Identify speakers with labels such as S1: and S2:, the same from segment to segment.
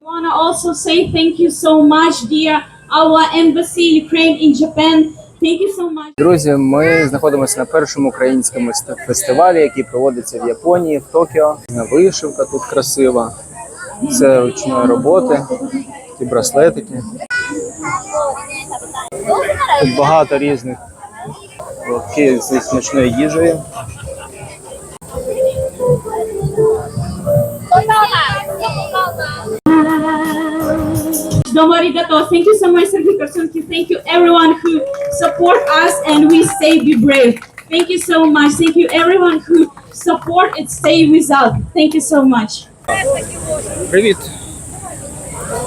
S1: want to also say thank you so much, dear our embassy Ukraine in Japan.
S2: Друзі, ми знаходимося на першому українському ст- фестивалі, який проводиться в Японії, в Токіо. Вишивка тут красива. Це ручної роботи, такі браслетики. Тут багато різних лотки зі смачною їжею.
S1: Domo arigato. Thank you so much, Sergio Karsunki. Thank you everyone who support us and we stay be brave. Thank you so much. Thank you everyone who support and stay with us. Thank you so much.
S2: Привіт!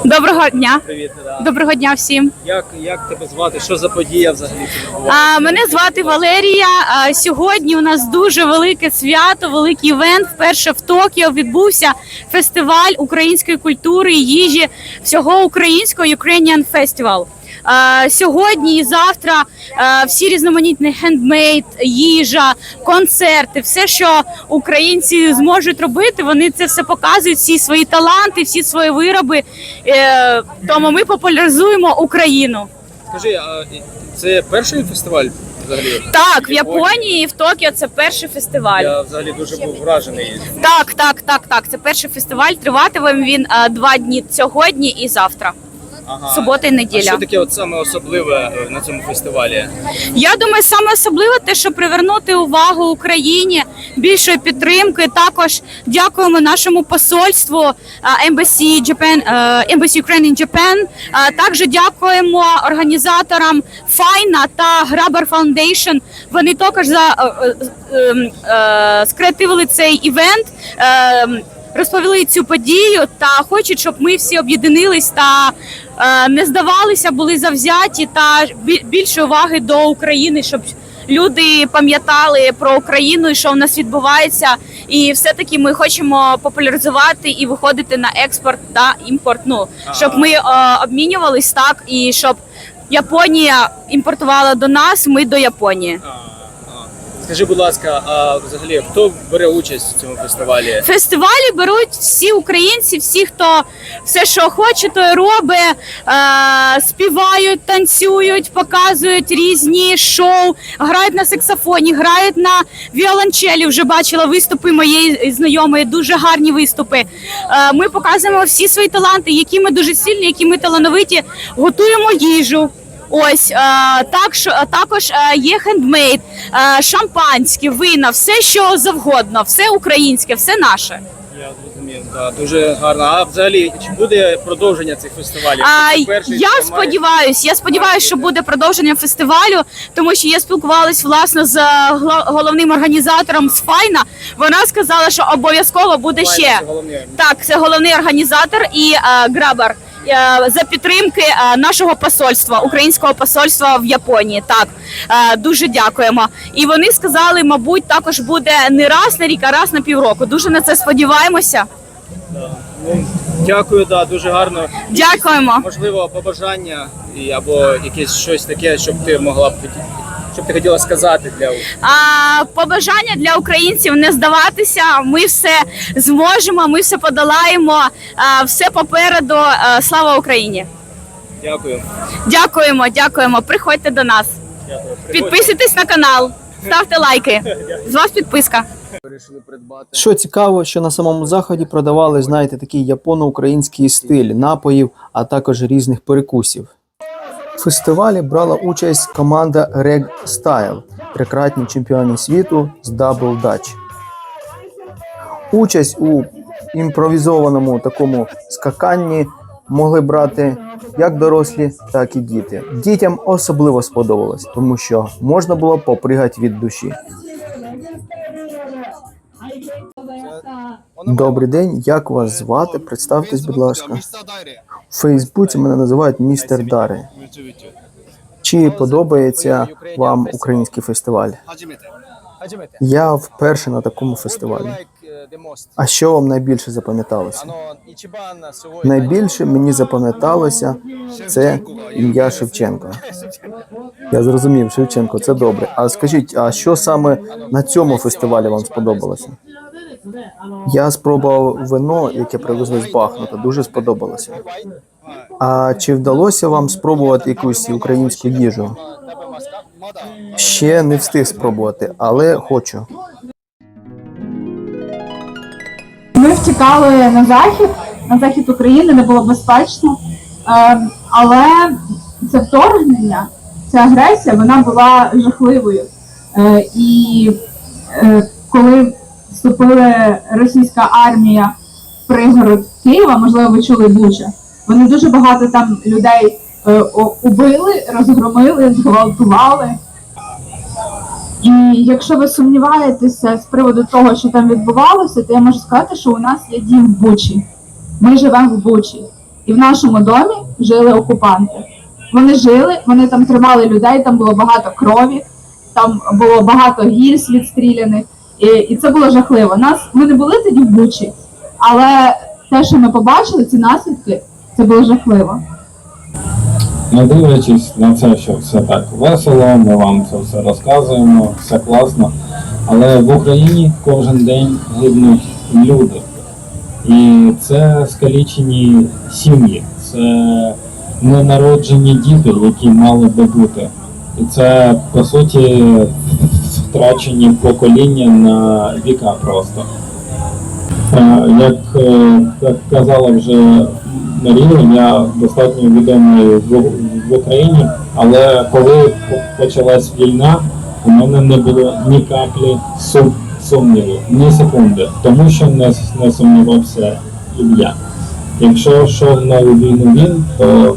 S3: Доброго дня.
S2: Привіт!
S3: Доброго дня всім.
S2: Як, як тебе звати? Що за подія взагалі?
S3: А, мене звати Валерія. А, сьогодні у нас дуже велике свято, великий івент. Вперше в Токіо відбувся фестиваль української культури і їжі всього українського Ukrainian Festival. А, Сьогодні і завтра всі різноманітні хендмейд, їжа, концерти, все, що українці зможуть робити, вони це все показують, всі свої таланти, всі свої вироби. Е, Тому ми популяризуємо Україну.
S2: Скажи, а це перший фестиваль взагалі?
S3: Так, в Японії і в Токіо це перший фестиваль.
S2: Я взагалі дуже був вражений.
S3: Так, так, так, так. Це перший фестиваль. Триватиме він е, два дні сьогодні і завтра.
S2: Ага.
S3: Субота і
S2: А
S3: неділя.
S2: що таке от саме особливе е, на цьому фестивалі?
S3: Я думаю, саме особливе те, що привернути увагу Україні, більшої підтримки. Також дякуємо нашому посольству е, Embassy Japan, е, Embassy Ukraine in Japan. Е, Також дякуємо організаторам Файна та Grabber Foundation. Вони також за е, е, е, скреативили цей івент. е, Розповіли цю подію та хочуть, щоб ми всі об'єднились та не здавалися, були завзяті та бі- більше уваги до України, щоб люди пам'ятали про Україну і що в нас відбувається. І все-таки ми хочемо популяризувати і виходити на експорт та імпорт. Ну щоб ми е, обмінювались так, і щоб Японія імпортувала до нас, ми до Японії.
S2: Скажи, будь ласка, а взагалі хто бере участь в цьому фестивалі?
S3: Фестивалі беруть всі українці, всі, хто все, що хоче, то й робить, е, співають, танцюють, показують різні шоу, грають на саксофоні, грають на віолончелі. Вже бачила виступи моєї знайомої, дуже гарні виступи. Е, ми показуємо всі свої таланти, які ми дуже сильні, які ми талановиті, готуємо їжу. Ось е, так, що- е, також е, є хендмейд, шампанське, вина, все що завгодно, все українське, все наше.
S2: Я зрозумів, да, дуже гарно. А взагалі, чи буде продовження цих фестивалів?
S3: А,
S2: перший,
S3: я сподіваюся, я сподіваюся, що буде продовження фестивалю, тому що я спілкувалась власне з головним організатором з Файна. Вона сказала, що обов'язково буде
S2: Файна
S3: ще
S2: це головне.
S3: так. Це головний організатор і е, Грабар. Е, За підтримки е, нашого посольства, українського посольства в Японії. Так е, дуже дякуємо. І вони сказали, мабуть, також буде не раз на рік, а раз на півроку. Дуже на це сподіваємося.
S2: Дякую, да, дуже гарно.
S3: Дякуємо.
S2: Можливо, побажання або якесь щось таке, щоб ти могла б хоті- щоб ти хотіла сказати для
S3: А, побажання для українців не здаватися. Ми все зможемо, ми все подолаємо. А, все попереду. А, слава Україні!
S2: дякую.
S3: Дякуємо, дякуємо. Приходьте до нас.
S2: Дякую.
S3: Підписуйтесь на канал, ставте лайки. З вас підписка.
S2: Вирішили придбати.
S4: Що цікаво, що на самому заході продавали, знаєте, такий японо-український стиль напоїв, а також різних перекусів. Фестивалі брала участь команда Reg Style, трикратні чемпіони світу з Double Dutch. Участь у імпровізованому такому скаканні могли брати як дорослі, так і діти. Дітям особливо сподобалось, тому що можна було попригати від душі. Добрий день, як вас звати? Представтесь, будь ласка. Фейсбуці мене називають містер Дари. Чи подобається вам український фестиваль? Я вперше на такому фестивалі. А що вам найбільше запам'яталося? Найбільше мені запам'яталося це ім'я Шевченко. Я зрозумів, Шевченко, це добре. А скажіть, а що саме на цьому фестивалі вам сподобалося? Я спробував вино, яке привезли з Бахмута, дуже сподобалося. А чи вдалося вам спробувати якусь українську їжу? Ще не встиг спробувати, але хочу.
S5: Ми втікали на захід, на захід України, де було безпечно. Е, але це вторгнення, ця агресія, вона була жахливою. Е, і е, коли вступила російська армія в пригород Києва, можливо, ви чули Буча, вони дуже багато там людей е, убили, розгромили, зґвалтували. І якщо ви сумніваєтеся з приводу того, що там відбувалося, то я можу сказати, що у нас є дім в Бучі. Ми живемо в Бучі. І в нашому домі жили окупанти. Вони жили, вони там тримали людей, там було багато крові, там було багато гільз відстріляних. І, і це було жахливо. Нас ми не були тоді в Бучі, але те, що ми побачили, ці наслідки, це було жахливо.
S6: Не дивлячись на це, що все так весело, ми вам це все розказуємо, все класно. Але в Україні кожен день гибнуть люди. І це скалічені сім'ї, це ненароджені діти, які мали би бути. І це по суті втрачені покоління на віка просто. Е, Як, казала вже Марія, я достатньо відомий в, Україні, але коли почалась війна, у мене не було ні каплі сум, сумніву, ні секунди, тому що не, не сумнівався Ілля. Якщо йшов на війну він, то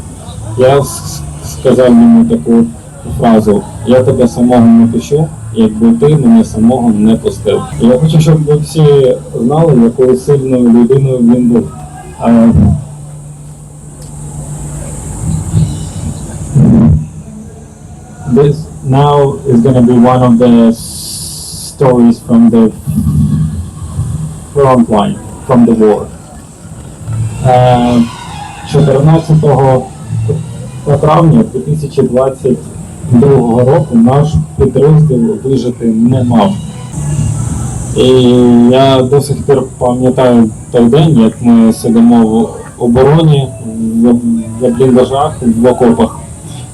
S6: я сказав йому таку фразу: я тебе самого не пишу, якби ти мене самого не пустив. Я хочу, щоб ви всі знали, якою сильною людиною він був. А, This now is going to be one of the stories from the front line, from the war. Е, 14 травня 2022 року наш підрозділ вижити не мав. І я до сих пір пам'ятаю той день, як ми сидимо в обороні, в, бліндажах, в окопах,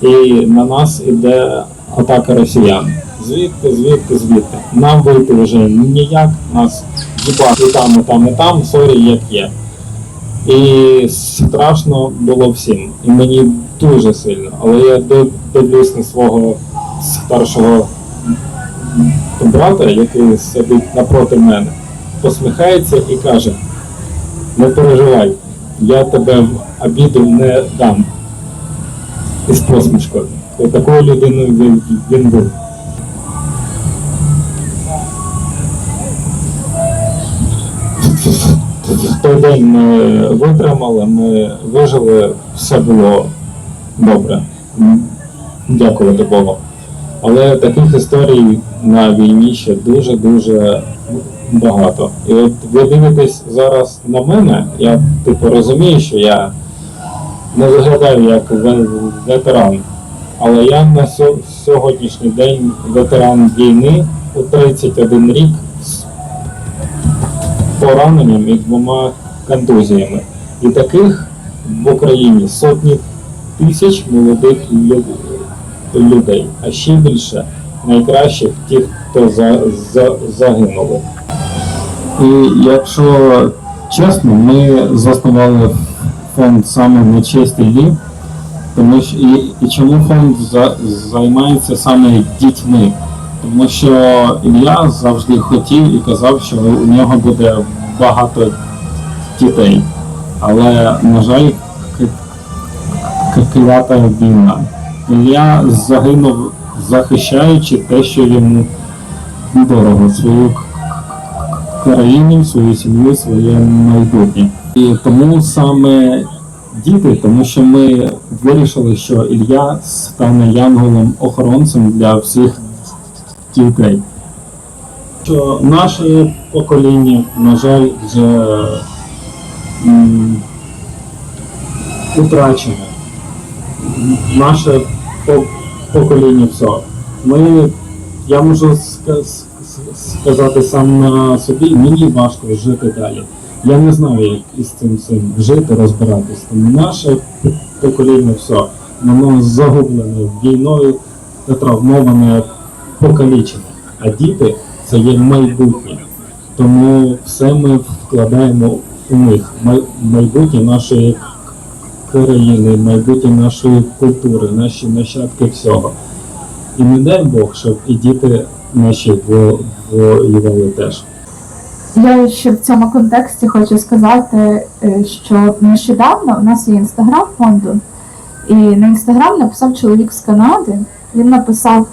S6: і на нас іде атака росіян. Звідки, звідки, звідки? Нам вийти вже ніяк, нас їбати і там, і там, і там, сорі, як є. І страшно було всім. І мені дуже сильно. Але я ди- дивлюсь на свого старшого брата, який сидить напроти мене, посміхається і каже: не переживай, я тебе в обіду не дам. І з посмішкою. Такою людиною він, він був. В той день ми витримали, ми вижили, все було добре. Дякувати Богу. Але таких історій на війні ще дуже-дуже багато. І от ви дивитесь зараз на мене, я типу розумію, що я не виглядаю як ветеран. Але я на сьогоднішній день ветеран війни у 31 рік з пораненням і двома контузіями. І таких в Україні сотні тисяч молодих лю- людей, а ще більше найкращих тих, хто за, за, загинули. І якщо чесно, ми заснували фонд саме на честь Іллі, тому що і, і чому фонд за, займається саме дітьми? Тому що Ілля завжди хотів і казав, що у нього буде багато дітей. Але, на жаль, клята війна. Ілля загинув, захищаючи те, що йому дорого, свою країну, свою сім'ю, своє майбутнє. І тому саме діти, тому що ми вирішили, що Ілля стане янголом-охоронцем для всіх дітей. Що наше покоління, на жаль, вже м. Наше покоління все. Ми, я можу сказати сам на собі, мені важко жити далі. Я не знаю, як із цим всім жити, розбиратись. Тому наше покоління все, воно загублене війною, та травмоване, покалічене. А діти це є майбутнє. Тому все ми вкладаємо у них. Май- Майбутнє нашої країни, майбутнє нашої культури, наші нащадки всього. І не дай Бог, щоб і діти наші во- воювали теж.
S5: Я ще в цьому контексті хочу сказати, е, що нещодавно у нас є інстаграм фонду, і на інстаграм написав чоловік з Канади. Він написав: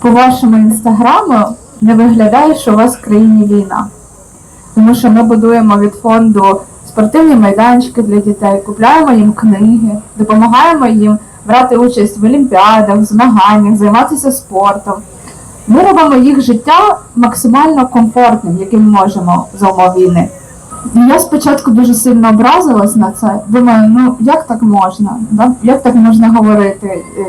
S5: по вашому інстаграму не виглядає, що у вас в країні війна. Тому що ми будуємо від фонду спортивні майданчики для дітей, купляємо їм книги, допомагаємо їм брати участь в олімпіадах, змаганнях, займатися спортом. Ми робимо їх життя максимально комфортним, яким можемо за умов війни. Я спочатку дуже сильно образилась на це. Думаю, ну як так можна? Да? Як так можна говорити? Е,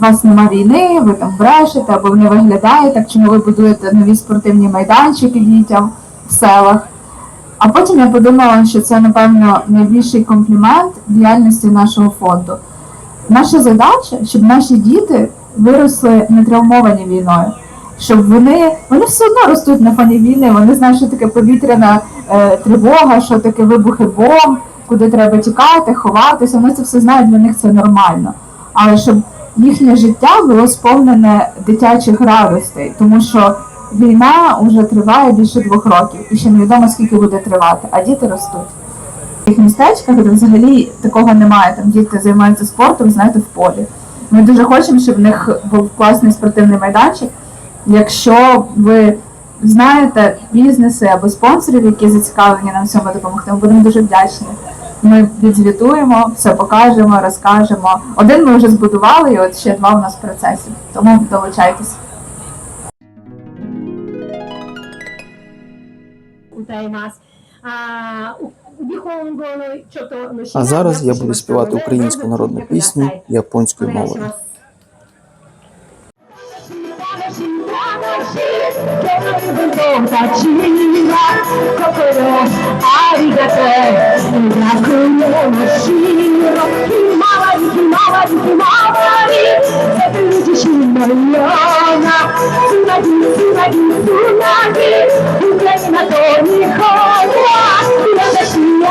S5: У вас нема війни, ви там брешете або не виглядає так, чому ви будуєте нові спортивні майданчики дітям в селах. А потім я подумала, що це, напевно, найбільший комплімент діяльності нашого фонду. Наша задача, щоб наші діти виросли не травмовані війною, щоб вони, вони все одно ростуть на фоні війни, вони знають, що таке повітряна е, тривога, що таке вибухи бомб, куди треба тікати, ховатися. Вони це все знають, для них це нормально. Але щоб їхнє життя було сповнене дитячих радостей, тому що війна вже триває більше двох років, і ще невідомо скільки буде тривати, а діти ростуть. В тих містечках, де взагалі такого немає, там діти займаються спортом, знаєте, в полі. Ми дуже хочемо, щоб в них був класний спортивний майданчик. Якщо ви знаєте бізнеси або спонсорів, які зацікавлені нам цьому допомогти, ми будемо дуже вдячні. Ми відзвітуємо, все покажемо, розкажемо. Один ми вже збудували, і от ще два у нас в процесі. Тому долучайтесь.
S7: дітей нас.
S4: А зараз я буду співати українську народну пісню японською мовою.
S7: Дякую, す。楽しい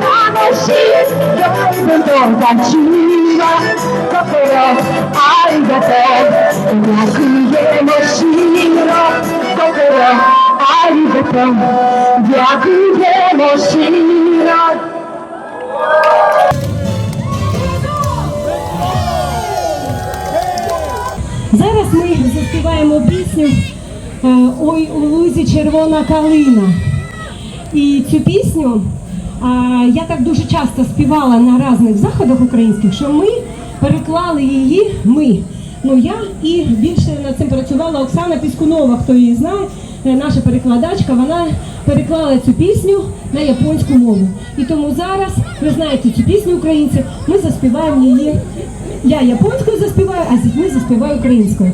S7: 楽しい今日の文豪たちは心ありがとう描くよの白ひ
S8: Ой у лузі червона калина. І цю пісню а, я так дуже часто співала на різних заходах українських, що ми переклали її. Ми. Ну я і більше над цим працювала Оксана Піскунова, хто її знає, е, наша перекладачка, вона переклала цю пісню на японську мову. І тому зараз ви знаєте цю пісню українці, ми заспіваємо її. Я японською заспіваю, а з дітьми заспіваю українською.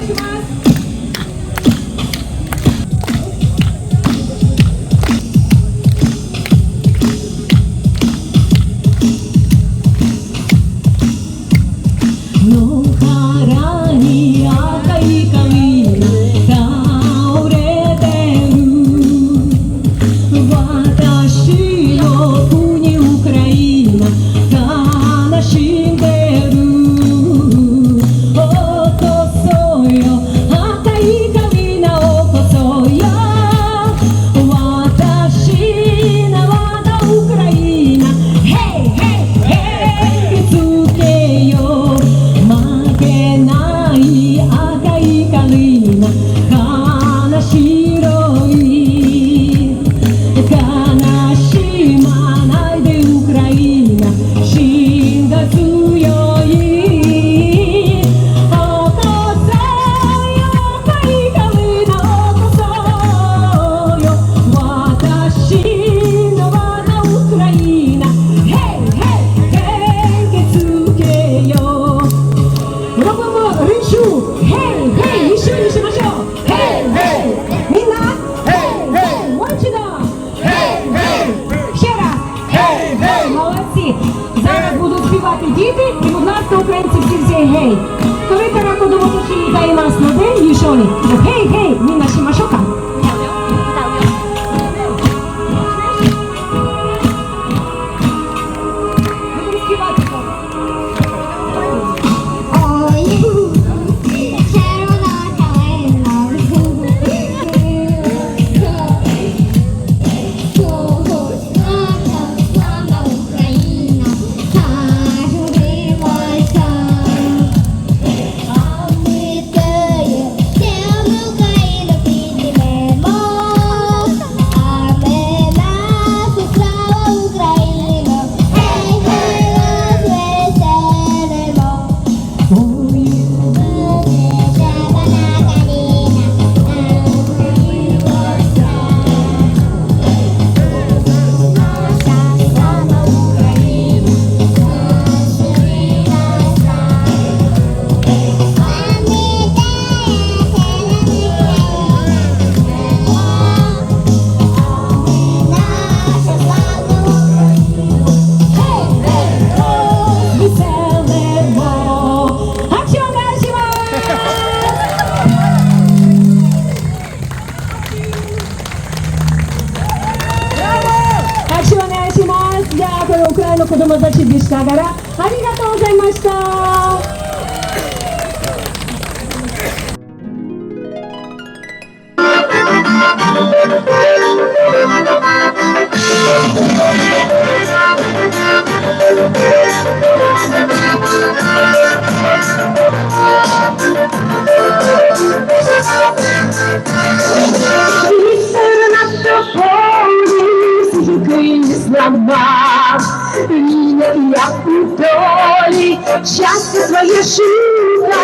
S7: ajuda,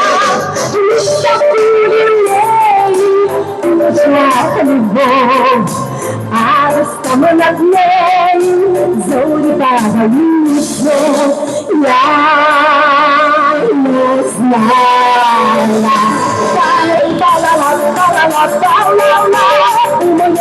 S7: me segure nele, nos leva no voo. Hasta manas lei, zouri baba liso, ya nos nala. Bala, bala, bala, bala, bala, bala.